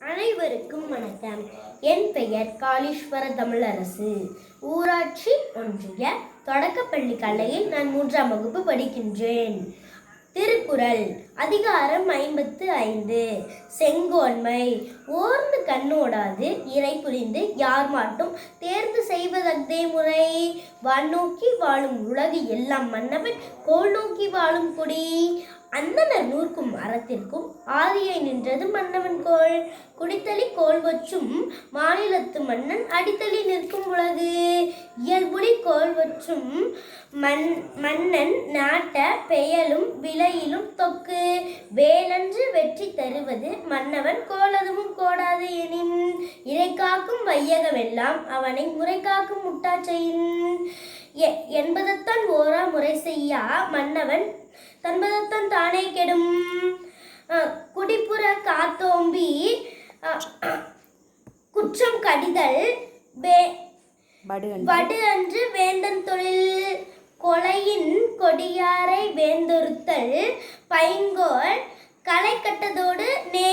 அனைவருக்கும் வணக்கம். என் பெயர் காளீஸ்வர தமிழரசு. ஊராட்சி ஒன்றிய தொடக்கப்பள்ளி கலையில் நான் மூன்றாம் வகுப்பு படிக்கின்றேன். திருக்குறள் அதிகாரம் ஐம்பத்து ஐந்து. செங்கோன்மை ஓர்ந்து கண்ணோடாது இறை புரிந்து யார் மாட்டும் தேர்ந்து செய்வதே முறை வான் நோக்கி வாழும் உலகு எல்லாம் மன்னவன் கோல் நோக்கி வாழும் குடி. அந்தனர் நூற்கும் அறத்திற்கும் ஆதியை நின்றது மன்னவன் கோள். குடித்தளி கோல் வச்சும் மாநிலத்து மன்னன் அடித்தளி நிற்கும் உலகு. தொற்றும் மண் மன்னன் நாட்ட பெயலும் விலையிலும் தொக்கு. வேலன்று வெற்றி தருவது மன்னவன் கோலதுவும் கோடாது எனின். இறை காக்கும் வையகமெல்லாம் அவனை முறை காக்கும் முட்டாச்சையின். என்பதத்தான் ஓரா முறை செய்யா மன்னவன் தன்பதத்தான் தானே கெடும். குடிப்புற காத்தோம்பி குற்றம் கடிதல் வே வடு அன்று. வேந்தன் தொழில் கொலையின் கொடியாரை வேந்தொருத்தல் பைங்கோல் களை கட்டதோடு நே